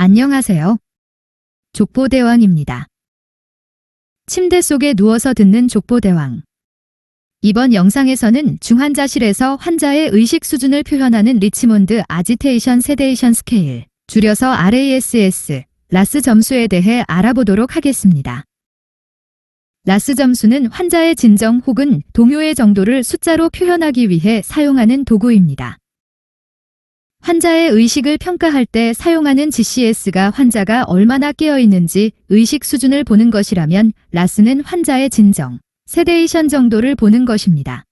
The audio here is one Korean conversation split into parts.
안녕하세요. 족보대왕입니다. 침대 속에 누워서 듣는 족보대왕. 이번 영상에서는 중환자실에서 환자의 의식 수준을 표현하는 리치몬드 아지테이션 세데이션 스케일, 줄여서 RASS, 라스 점수에 대해 알아보도록 하겠습니다. 라스 점수는 환자의 진정 혹은 동요의 정도를 숫자로 표현하기 위해 사용하는 도구입니다. 환자의 의식을 평가할 때 사용하는 GCS가 환자가 얼마나 깨어 있는지 의식 수준을 보는 것이라면 라스는 환자의 진정, 세데이션 정도를 보는 것입니다.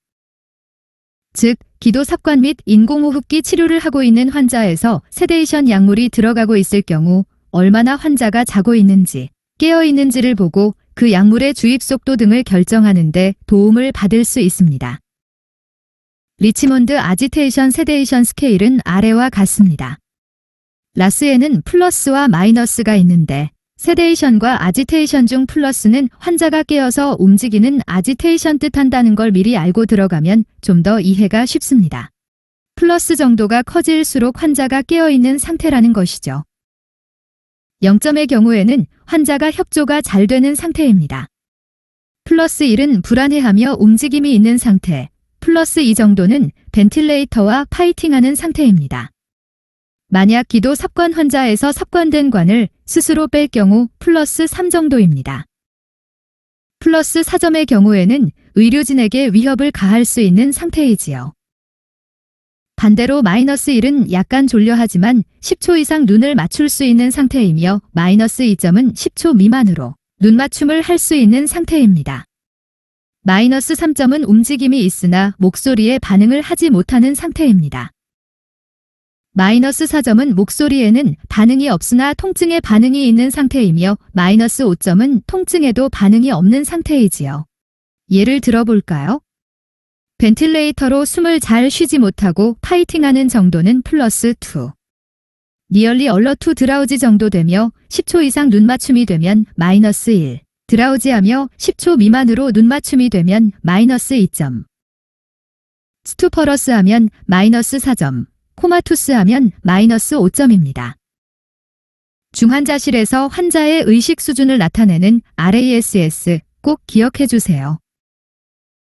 즉, 기도 삽관 및 인공호흡기 치료를 하고 있는 환자에서 세데이션 약물이 들어가고 있을 경우 얼마나 환자가 자고 있는지, 깨어 있는지를 보고 그 약물의 주입 속도 등을 결정하는데 도움을 받을 수 있습니다. 리치몬드 아지테이션 세데이션 스케일은 아래와 같습니다. 라스에는 플러스와 마이너스가 있는데 세데이션과 아지테이션 중 플러스는 환자가 깨어서 움직이는 아지테이션 뜻한다는 걸 미리 알고 들어가면 좀 더 이해가 쉽습니다. 플러스 정도가 커질수록 환자가 깨어있는 상태라는 것이죠. 0점의 경우에는 환자가 협조가 잘 되는 상태입니다. 플러스 1은 불안해하며 움직임이 있는 상태, 플러스 2 정도는 벤틸레이터와 파이팅하는 상태입니다. 만약 기도 삽관 환자에서 삽관된 관을 스스로 뺄 경우 플러스 3 정도입니다. 플러스 4점의 경우에는 의료진에게 위협을 가할 수 있는 상태이지요. 반대로 마이너스 1은 약간 졸려하지만 10초 이상 눈을 맞출 수 있는 상태이며 마이너스 2점은 10초 미만으로 눈 맞춤을 할 수 있는 상태입니다. 마이너스 3점은 움직임이 있으나 목소리에 반응을 하지 못하는 상태입니다. 마이너스 4점은 목소리에는 반응이 없으나 통증에 반응이 있는 상태이며 마이너스 5점은 통증에도 반응이 없는 상태이지요. 예를 들어볼까요? 벤틸레이터로 숨을 잘 쉬지 못하고 파이팅하는 정도는 플러스 2. 니얼리 얼러 투 드라우지 정도 되며 10초 이상 눈 맞춤이 되면 마이너스 1. 드라우지하며 10초 미만으로 눈 맞춤이 되면 마이너스 2점. 스투퍼러스 하면 마이너스 4점. 코마투스 하면 마이너스 5점입니다. 중환자실에서 환자의 의식 수준을 나타내는 RASS 꼭 기억해 주세요.